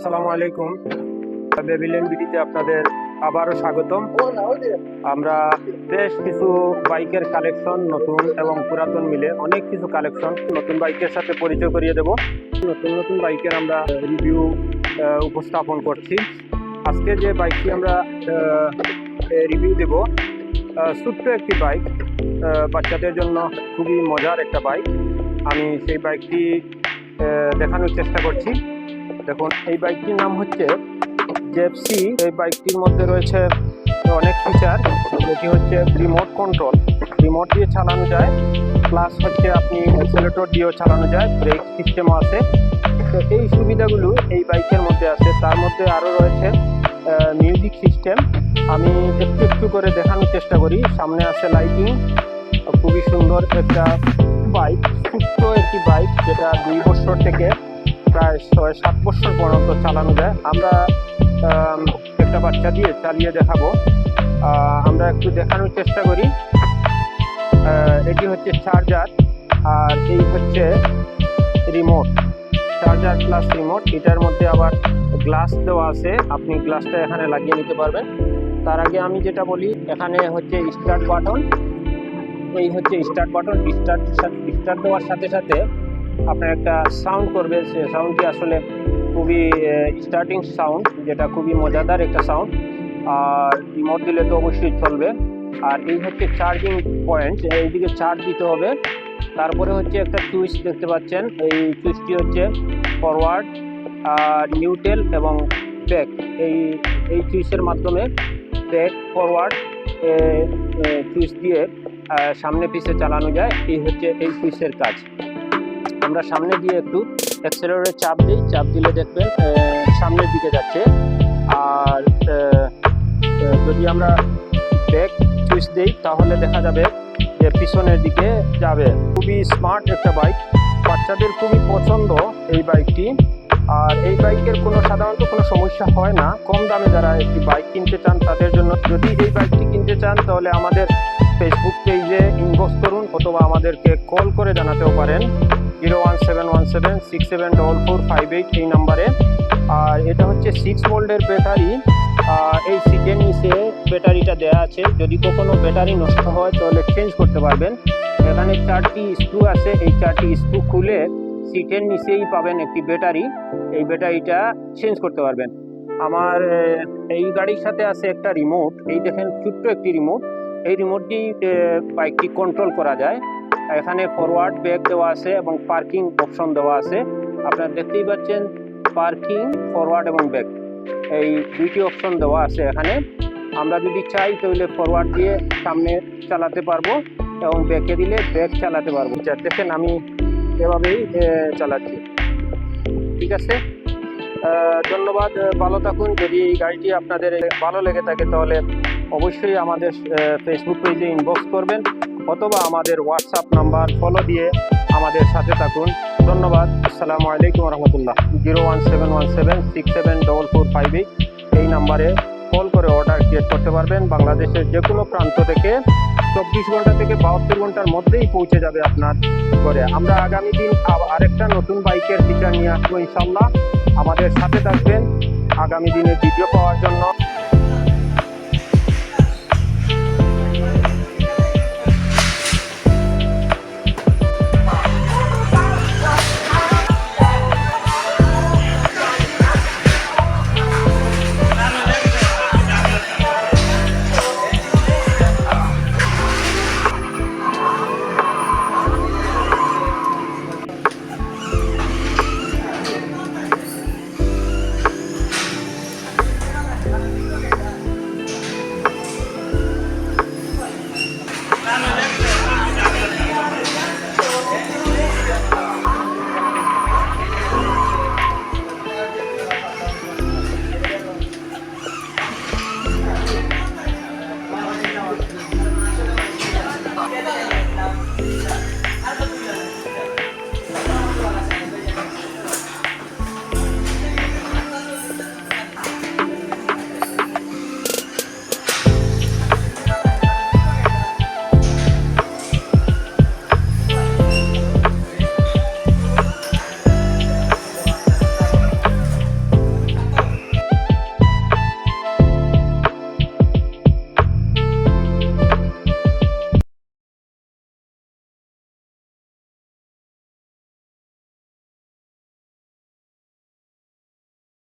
আসসালামু আলাইকুম। বেবিলেন বিডিতে আপনাদের আবারও স্বাগতম। আমরা বেশ কিছু বাইকের কালেকশন, নতুন এবং পুরাতন মিলে অনেক কিছু কালেকশন নতুন বাইকের সাথে পরিচয় করিয়ে দেব। নতুন নতুন বাইকের আমরা রিভিউ উপস্থাপন করছি। আজকে যে বাইকটি আমরা রিভিউ দেব ছোট্ট একটি বাইক বাচ্চাদের জন্য খুবই মজার একটা বাইক। আমি সেই বাইকটি দেখানোর চেষ্টা করছি। দেখুন, এই বাইকটির নাম হচ্ছে জেপসি এই বাইকটির মধ্যে রয়েছে অনেক ফিচার যেটি হচ্ছে রিমোট কন্ট্রোল রিমোট দিয়ে চালানো যায় প্লাস হচ্ছে আপনি অ্যাক্সেলেটর দিয়েও চালানো যায় ব্রেক সিস্টেমও আছে। তো এই সুবিধাগুলো এই বাইকের মধ্যে আছে। তার মধ্যে আরও রয়েছে মিউজিক সিস্টেম আমি একটু একটু করে দেখানোর চেষ্টা করি। সামনে আছে লাইটিং খুবই সুন্দর একটা বাইক ছোট্ট একটি বাইক যেটা দুই বছর থেকে প্রায় ছয় সাত বছর পর্যন্ত চালানো যায়। আমরা একটা বাচ্চা দিয়ে চালিয়ে দেখাবো। আমরা একটু দেখানোর চেষ্টা করি। এটি হচ্ছে চার্জার, আর এই হচ্ছে রিমোট। চার্জার প্লাস রিমোট, এটার মধ্যে আবার গ্লাস দেওয়া আছে। আপনি গ্লাসটা এখানে লাগিয়ে নিতে পারবেন। তার আগে আমি যেটা বলি, এখানে হচ্ছে স্টার্ট বাটন এই হচ্ছে স্টার্ট বাটন স্টার্ট স্টার্ট দেওয়ার সাথে সাথে আপনার একটা সাউন্ড করবে, সে সাউন্ডটি আসলে খুবই স্টার্টিং সাউন্ড যেটা খুবই মজাদার একটা সাউন্ড আর রিমোট দিলে তো অবশ্যই চলবে। আর এই হচ্ছে চার্জিং পয়েন্ট এইদিকে চার্জ দিতে হবে। তারপরে হচ্ছে একটা সুইচ দেখতে পাচ্ছেন। এই সুইচটি হচ্ছে ফরওয়ার্ড আর নিউটেল এবং ব্যাক এই এই সুইচের মাধ্যমে ব্যাক ফরওয়ার্ড সুইচ দিয়ে সামনে পিছে চালানো যায়। এই হচ্ছে এই সুইচের কাজ। আমরা সামনে দিয়ে একটু অ্যাক্সেলারেটরে চাপ দিই, চাপ দিলে দেখবেন সামনের দিকে যাচ্ছে। আর যদি আমরা ব্যাক সুইচ দিই, তাহলে দেখা যাবে যে পিছনের দিকে যাবে। খুবই স্মার্ট একটা বাইক বাচ্চাদের খুবই পছন্দ এই বাইকটি আর এই বাইকের কোনো, সাধারণত কোনো সমস্যা হয় না। কম দামে যারা একটি বাইক কিনতে চান, তাদের জন্য যদি এই বাইকটি কিনতে চান, তাহলে আমাদের ফেসবুক পেজে ইনবক্স করুন, অথবা আমাদেরকে কল করে জানাতেও পারেন। Zero one seven one seven six seven double four five eight এই নাম্বারে। আর এটা হচ্ছে সিক্স ভোল্টের ব্যাটারি। এই সিটের নিচে ব্যাটারিটা দেওয়া আছে। যদি কখনো ব্যাটারি নষ্ট হয়, তাহলে চেঞ্জ করতে পারবেন। এখানে চারটি স্ক্রু আছে। এই চারটি স্ক্রু খুলে সিটের নিচেই পাবেন একটি ব্যাটারি। এই ব্যাটারিটা চেঞ্জ করতে পারবেন। আমার এই গাড়ির সাথে আছে একটা রিমোট এই দেখেন, ছোট্ট একটি রিমোট এই রিমোট রিমোটটি বাইকটি কন্ট্রোল করা যায়। এখানে ফরওয়ার্ড ব্যাক দেওয়া আছে এবং পার্কিং অপশন দেওয়া আছে। আপনারা দেখতেই পাচ্ছেন পার্কিং ফরওয়ার্ড এবং ব্যাক এই দুইটি অপশন দেওয়া আছে এখানে। আমরা যদি চাই তাহলে ফরওয়ার্ড দিয়ে সামনে চালাতে পারব এবং ব্যাকে দিলে ব্যাক চালাতে পারব। যা দেখেন আমি এভাবেই চালাচ্ছি। ঠিক আছে? ধন্যবাদ ভালো থাকুন। যদি এই গাড়িটি আপনাদের ভালো লেগে থাকে তাহলে অবশ্যই আমাদের ফেসবুক পেজে ইনবক্স করবেন। অথবা আমাদের হোয়াটসঅ্যাপ নাম্বার ফলো দিয়ে আমাদের সাথে থাকুন। ধন্যবাদ। আসসালামু আলাইকুম রহমতুল্লাহ। Zero one seven one seven six seven double four five eight এই নাম্বারে কল করে অর্ডার ক্রিয়েট করতে পারবেন। বাংলাদেশের যে কোনো প্রান্ত থেকে চব্বিশ ঘণ্টা থেকে বাহাত্তর ঘণ্টার মধ্যেই পৌঁছে যাবে আপনার করে আমরা আগামী দিন আরেকটা নতুন বাইকের ফিচার নিয়ে আসব ইনশাল্লাহ আমাদের সাথে থাকবেন। আগামী দিনে ভিডিও পাওয়ার জন্য।